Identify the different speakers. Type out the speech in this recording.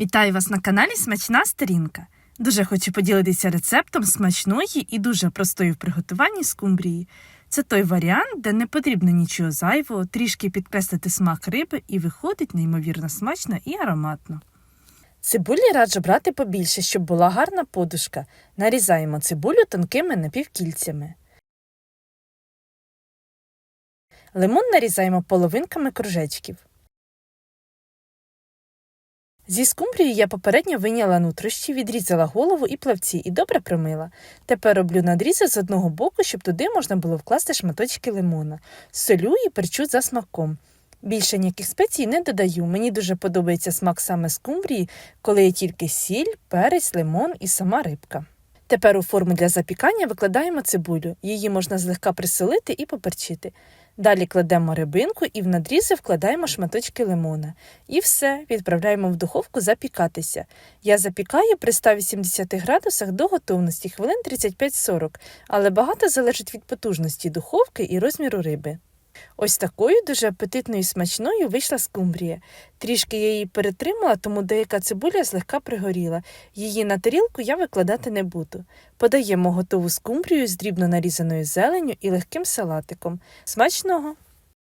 Speaker 1: Вітаю вас на каналі Смачна Сторінка. Дуже хочу поділитися рецептом смачної і дуже простої в приготуванні скумбрії. Це той варіант, де не потрібно нічого зайвого, трішки підкреслити смак риби і виходить неймовірно смачно і ароматно. Цибулі раджу брати побільше, щоб була гарна подушка. Нарізаємо цибулю тонкими напівкільцями. Лимон нарізаємо половинками кружечків. Зі скумбрії я попередньо виняла нутрощі, відрізала голову і плавці і добре промила. Тепер роблю надрізи з одного боку, щоб туди можна було вкласти шматочки лимона. Солю і перчу за смаком. Більше ніяких спецій не додаю. Мені дуже подобається смак саме скумбрії, коли є тільки сіль, перець, лимон і сама рибка. Тепер у форму для запікання викладаємо цибулю. Її можна злегка присолити і поперчити. Далі кладемо рибинку і в надрізи вкладаємо шматочки лимона. І все, відправляємо в духовку запікатися. Я запікаю при 180 градусах до готовності хвилин 35-40, але багато залежить від потужності духовки і розміру риби. Ось такою дуже апетитною і смачною вийшла скумбрія. Трішки я її перетримала, тому деяка цибуля злегка пригоріла. Її на тарілку я викладати не буду. Подаємо готову скумбрію з дрібно нарізаною зеленню і легким салатиком. Смачного!